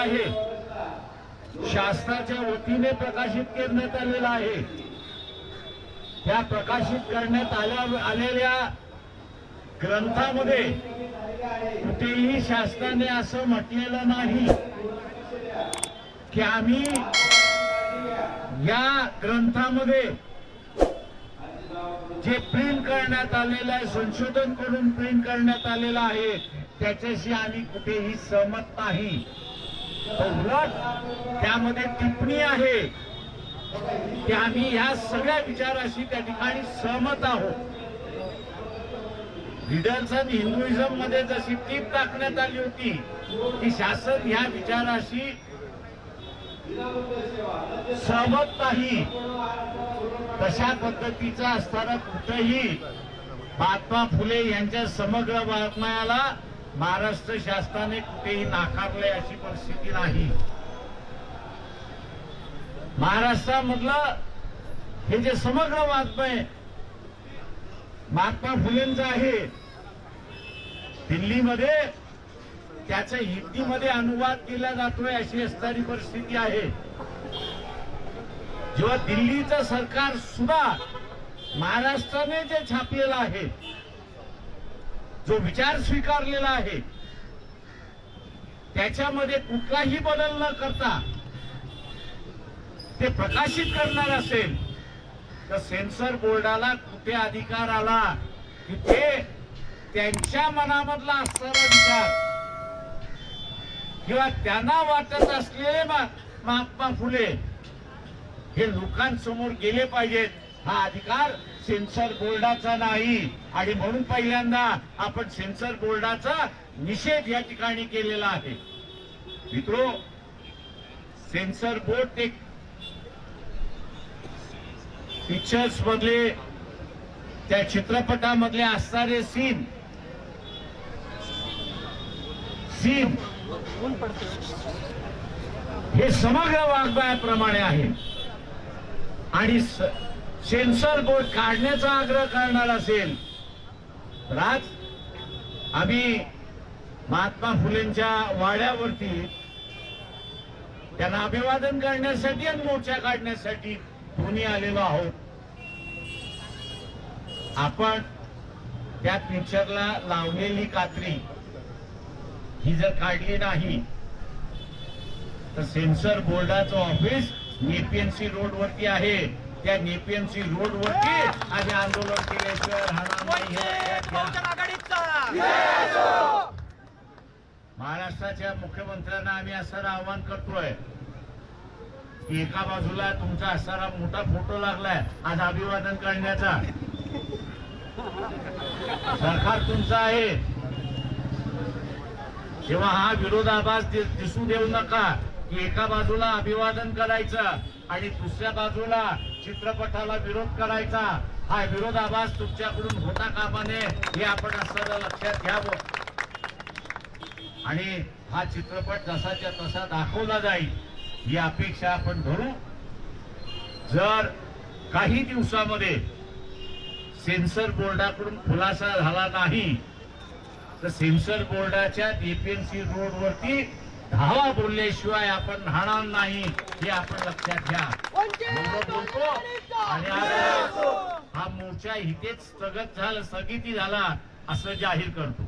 आहे. शासनाच्या वतीने प्रकाशित करण्यात आलेला आहे. त्या प्रकाशित करण्यात आल्या आलेल्या ग्रंथामध्ये कुठेही शासनाने असं म्हटलेलं नाही की आम्ही या ग्रंथामध्ये जे प्रिंट करण्यात आलेलं आहे संशोधन करून प्रिंट करण्यात आलेलं आहे त्याच्याशी आम्ही कुठेही सहमत नाही. उलट त्यामध्ये टिप्पणी आहे की आम्ही या सगळ्या विचाराशी त्या ठिकाणी सहमत आहोत. रिडल्स आणि हिंदुइझममध्ये जशी टीप टाकण्यात आली होती की शासन ह्या विचाराशी सहमत नाही. तशा पद्धतीचा असताना कुठेही महात्मा फुले यांच्या समग्र वाङ्मयाला महाराष्ट्र शासनाने कुठेही नाकारले अशी परिस्थिती नाही. महाराष्ट्रामधलं हे जे समग्र वाङ्मय महात्मा फुलेंचं आहे. दिल्लीमध्ये त्याचा हिंदीमध्ये अनुवाद केला जातोय अशी असणारी परिस्थिती आहे. जेव्हा दिल्लीचं सरकार सुद्धा महाराष्ट्राने जे छापलेलं आहे जो विचार स्वीकारलेला आहे त्याच्यामध्ये कुठलाही बदल न करता ते प्रकाशित करणार असेल तर सेन्सर बोर्डाला कुठे अधिकार आला की ते त्यांच्या मनामधला असणारा विचार किंवा त्यांना वाटत असलेले महात्मा फुले हे लोकांसमोर गेले पाहिजेत. हा अधिकार सेन्सर बोर्डाचा नाही. आणि म्हणून पहिल्यांदा आपण सेन्सर बोर्डाचा निषेध या ठिकाणी केलेला आहे. मित्रो सेन्सर बोर्ड ते पिक्चर्स मधले त्या चित्रपटामधले असणारे सीन सीन हे समग्र वाग्मयाप्रमाणे आहे. आणि सेन्सर बोर्ड काढण्याचा आग्रह करणार असेल. तर आज आम्ही महात्मा फुलेंच्या वाड्यावरती त्यांना अभिवादन करण्यासाठी आणि मोर्चा काढण्यासाठी दोन्ही आलेलो आहोत. आपण त्या पिक्चरला लावलेली कात्री ही जर काढली नाही तर सेन्सर बोर्डाचं ऑफिस एपीएमसी रोड वरती आहे. त्या नेपीएनसी रोड वरती आम्ही आंदोलन. बहुजन आघाडीचा. महाराष्ट्राच्या मुख्यमंत्र्यांना आम्ही असं आवाहन करतोय की एका बाजूला तुमचा असणारा मोठा फोटो लागलाय आज अभिवादन करण्याचा. सरकार तुमचं आहे. तेव्हा हा विरोधाभास दिसू देऊ नका की एका बाजूला अभिवादन करायचं आणि दुसऱ्या बाजूला चित्रपटाला विरोध करायचा. हा विरोधाभास तुमच्याकडून होता कामा नये हे आपण असं लक्षात घ्यावं. आणि हा चित्रपट जसाच्या तसा दाखवला जाईल ही अपेक्षा आपण धरू. जर काही दिवसामध्ये सेन्सर बोर्डाकडून खुलासा झाला नाही तर सेन्सर बोर्डाच्या एपीएमसी रोड वरती धावा बोलल्याशिवाय आपण राहणार नाही हे आपण लक्षात घ्या. एवढं बोलतो आणि हा मोर्चा इथेच स्थगत झाला स्थगिती झाला असं जाहीर करतो.